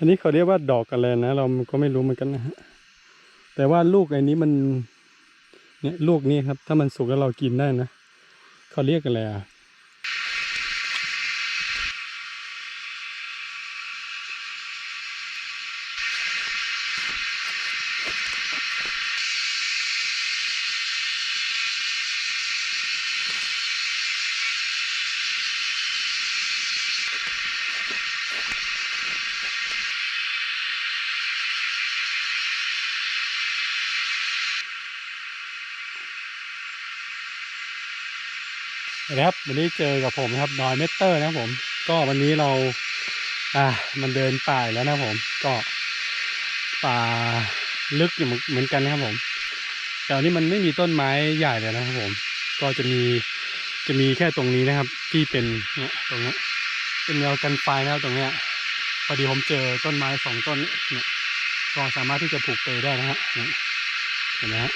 อันนี้เขาเรียกว่าดอกอะไรนะ เราก็ไม่รู้เหมือนกันนะฮะแต่ว่าลูกไอ้นี้มัน เนี่ยลูกนี้ครับ ถ้ามันสุกแล้วเรากินได้นะเขาเรียกอะไรอะ นะครับวันนี้เจอกับผมนะครับดอยเมเตอร์นะครับผม ก็วันนี้เรา อ่า มันเดินป่าแล้วนะผม ก็ป่าลึกอยู่เหมือนกันนะครับผม แต่อันนี้มันไม่มีต้นไม้ใหญ่เลยนะครับผม ก็จะมีจะมีแค่ตรงนี้นะครับ ที่เป็นเนี่ยตรงเนี้ยเป็นแนวกันไฟนะครับตรงเนี้ยพอดีผมเจอต้นไม้สองต้นเนี่ยก็สามารถที่จะผูกเปย์ได้นะฮะเนี่ยเห็นไหมฮะ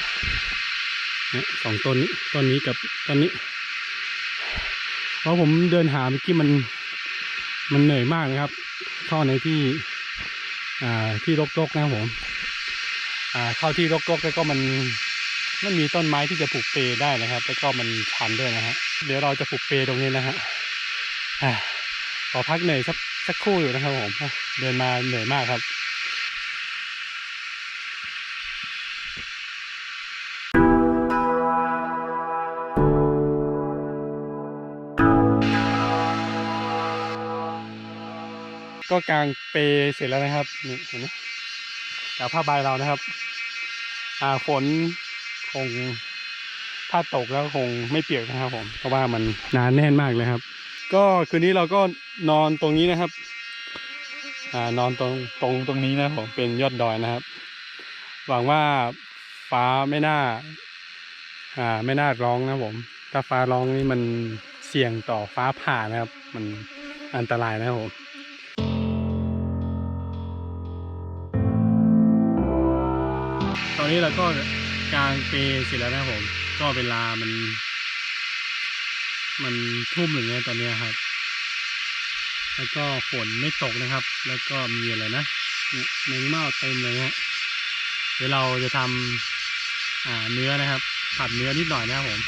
เนี่ยสองต้นนี้ต้นนี้กับต้นนี้ เพราะผมเดินหาเมื่อกี้มันมันเหนื่อยมากนะครับเข้าในที่อ่าที่รกๆนะครับผมอ่าเข้าที่รกๆแล้วก็มันไมันมีต้นไม้ที่จะปลูกเปรได้นะครับ แล้วก็มันชันด้วยนะฮะเดี๋ยวเราจะปลูกเปรตรงนี้นะฮะอ่าขอพักเหนื่อยสักสักครู่อยู่นะครับผมเดินมาเหนื่อยมากครับ ก็กางเปยเสร็จแล้วนะครับนี่เห็นไหมกางผ้าใบเรานะครับ อ่าฝนคงถ้าตกแล้วคงไม่เปียกนะครับ ผมเพราะว่ามันหนานแน่นมากเลยครับ ก็คืนนี้เราก็นอนตรงนี้นะครับ อ่านอนตรงตรงตรงนี้นะผมเป็นยอดดอยนะครับ หวังว่าฟ้าไม่น่า อ่าไม่น่าร้องนะผม ถ้าฟ้าร้องนี่มันเสี่ยงต่อฟ้าผ่านะครับ มันอันตรายนะครับผม อนนี้เราก็กางเปเสร็จแล้วนะครับผม ก็เวลามัน มันทุ่มหนึ่งแล้วตอนนี้ครับ แล้วก็ฝนไม่ตกนะครับ แล้วก็มีอะไรนะเนี่ยแมงเมาเต็มเลยนะฮะเดี๋ยวเราจะทำอ่าเนื้อนะครับ ผัดเนื้อนิดหน่อยนะครับผม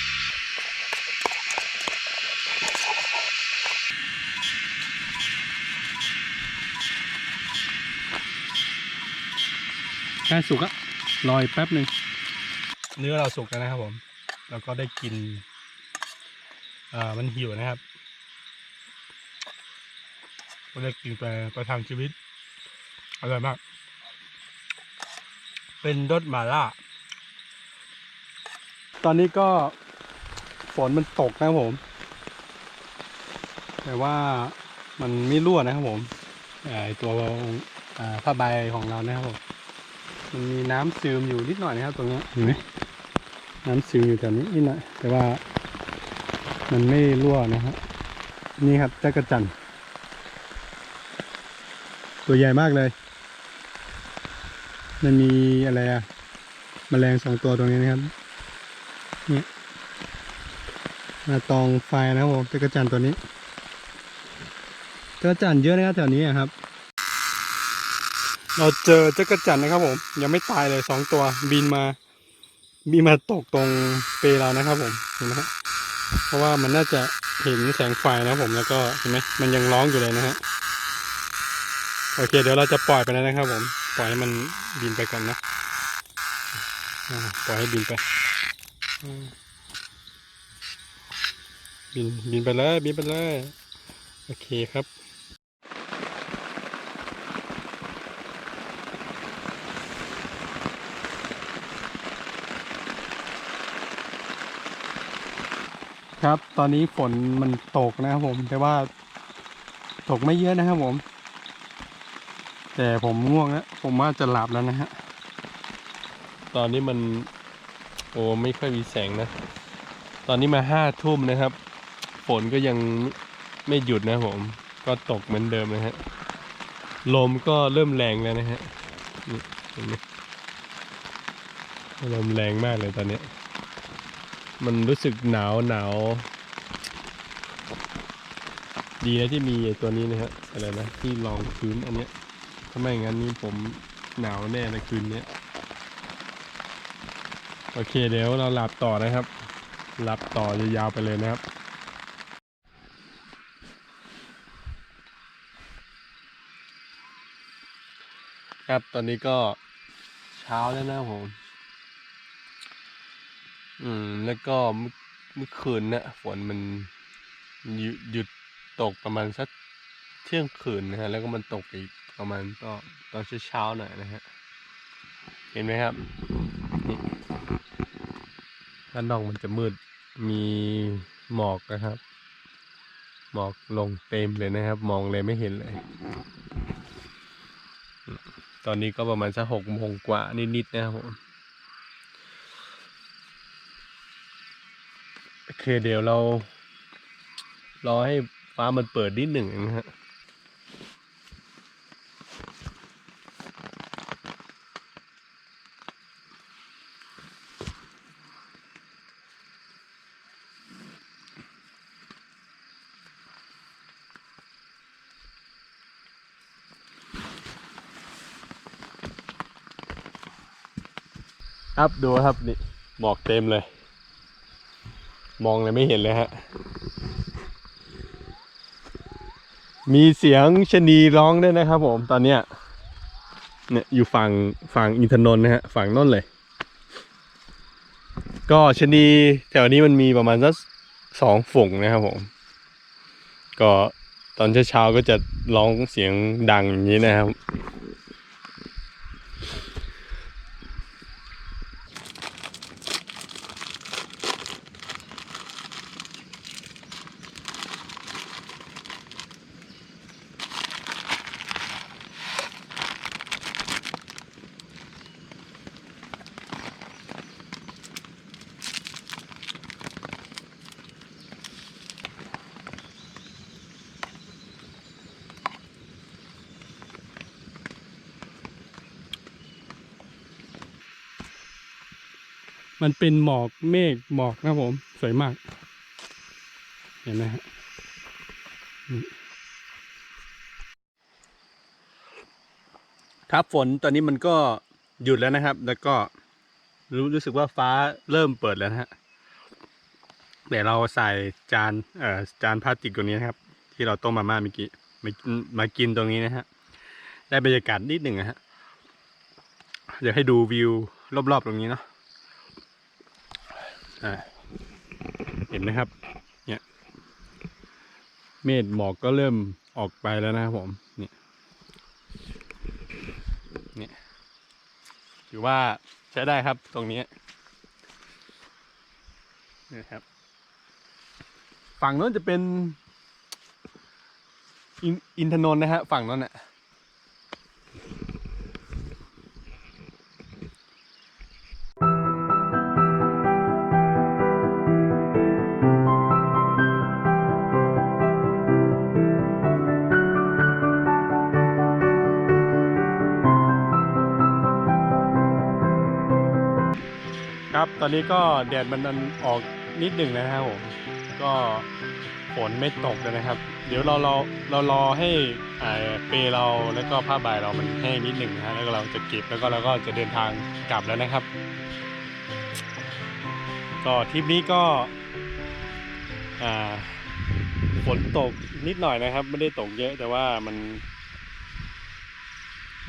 ใกล้สุกอะ รออีกแป๊บหนึ่งเนื้อเราสุกแล้วนะครับผม แล้วก็ได้กินอ่ามันหิวนะครับก็ได้กินไปประทังชีวิตอร่อยมาก เป็นรสหมาล่า ตอนนี้ก็ฝนมันตกนะครับผม แต่ว่ามันไม่รั่วนะครับผมอ่าไอ้ตัวอ่าผ้าใบของเรานะครับผม มันมีน้ำซึมอยู่นิดหน่อยนะครับตรงนี้เห็นไหมน้ำซึมอยู่แถวนี้นิดหน่อยแต่ว่า มันไม่รั่วนะฮะนี่ครับจักรจันตัวใหญ่มากเลย มันมีอะไรอะแมลงสองตัวตรงนี้นะครับเนี่ยมาตองไฟนะครับผมจักรจันตัวนี้จักรจันเยอะนะครับแถวนี้ครับ เราเจอจักรจันนะครับผม ยังไม่ตายเลยสองตัวบินมา บินมาตกตรงเปลเรานะครับผมเห็นไหมฮะเพราะว่ามันน่าจะเห็นแสงไฟนะครับผมแล้วก็เห็นไหมมันยังร้องอยู่เลยนะฮะโอเค เดี๋ยวเราจะปล่อยไปแล้วนะครับ ผมปล่อยให้มันบินไปก่อนนะปล่อยให้บินไปบินบินไปเลยบินไปเลยโอเคครับ ครับ ตอนนี้ฝนมันตกนะครับผม แต่ว่า ตกไม่เยอะนะครับผม แต่ผมง่วงแล้วผมว่าจะหลับแล้วนะฮะ ตอนนี้มัน โอ้ไม่ค่อยมีแสงนะ ตอนนี้มาห้าทุ่มนะครับ ฝนก็ยังไม่หยุดนะผม ก็ตกเหมือนเดิมนะฮะ ลมก็เริ่มแรงแล้วนะฮะลมแรงมากเลยตอนนี้ มันรู้สึกหนาวหนาวดีนะที่มีตัวนี้นะฮะอะไรนะที่รองพื้นอันเนี้ยถ้าไม่งั้นนี่ผมหนาวแน่ในคืนนี้โอเคเดี๋ยวเราหลับต่อนะครับหลับต่อยาวๆไปเลยนะครับครับตอนนี้ก็เช้าแล้วนะผม อืม แล้วก็เมื่อคืนเนี่ยฝนมันหยุดหยุดตกประมาณสักเที่ยงคืนนะฮะ แล้วก็มันตกอีกประมาณก็ตอนเช้าๆหน่อยนะฮะ เห็นไหมครับนี่ด้านนอกมันจะมืดมีหมอกนะครับ หมอกลงเต็มเลยนะครับ มองเลยไม่เห็นเลย ตอนนี้ก็ประมาณสักหกโมงกว่านิดๆนะครับผมโอ เคเดี๋ยวเรารอให้ฟ้ามันเปิดนิดหนึ่งนะฮะครับดูครับนี่หมอกเต็มเลย มองเลยไม่เห็นเลยฮะ มีเสียงชนีร้องด้วยนะครับผมตอนเนี้ยเนี่ยอยู่ฝั่งฝั่งอินทนนท์นะฮะฝั่งน้นเลย ก็ชนีแถวนี้มันมีประมาณสักสองฝูงนะครับผม ก็ตอนเช้าๆก็จะร้องเสียงดังอย่างนี้นะครับ มันเป็นหมอกเมฆหมอกนะผม สวยมาก เห็นไหมฮะครับฝนตอนนี้มันก็หยุดแล้วนะครับ แล้วก็รู้รู้สึกว่าฟ้าเริ่มเปิดแล้วนะฮะเดี๋ยวเราใส่จานเอ่อจานพลาสติกตัวนี้นะครับ ที่เราต้มมาม่าเมื่อกี้มามากินตรงนี้นะฮะได้บรรยากาศนิดหนึ่งนะฮะเดี๋ยวให้ดูวิวรอบๆตรงนี้เนาะ เห็นไหมครับ เนี่ย เมฆหมอกก็เริ่มออกไปแล้วนะครับผมเนี่ยเนี่ยถือว่าใช้ได้ครับตรงนี้นี่ครับ ฝั่งโน้นจะเป็น อินอินทนนท์นะฮะ ฝั่งโน้นน่ะ ตอนนี้ก็แดดมันมันออกนิดหนึ่งนะครับผมก็ฝนไม่ตกเลยนะครับ เดี๋ยวเราเราเรารอให้อ่าเปเราแล้วก็ผ้าใบเรามันแห้งนิดหนึ่งนะแล้วเราจะเก็บแล้วก็เราก็จะเดินทางกลับแล้วนะครับ ก็ทริปนี้ก็อ่าฝนตกนิดหน่อยนะครับ ไม่ได้ตกเยอะแต่ว่ามัน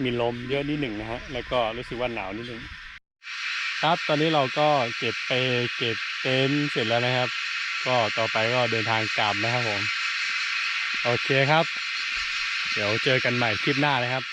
มีลมเยอะนิดหนึ่งนะฮะแล้วก็รู้สึกว่าหนาวนิดหนึ่ง ครับตอนนี้เราก็เก็บไปเก็บเต็นท์เสร็จแล้วนะครับ ก็ต่อไปก็เดินทางกลับนะครับผม โอเคครับ เดี๋ยวเจอกันใหม่คลิปหน้านะครับ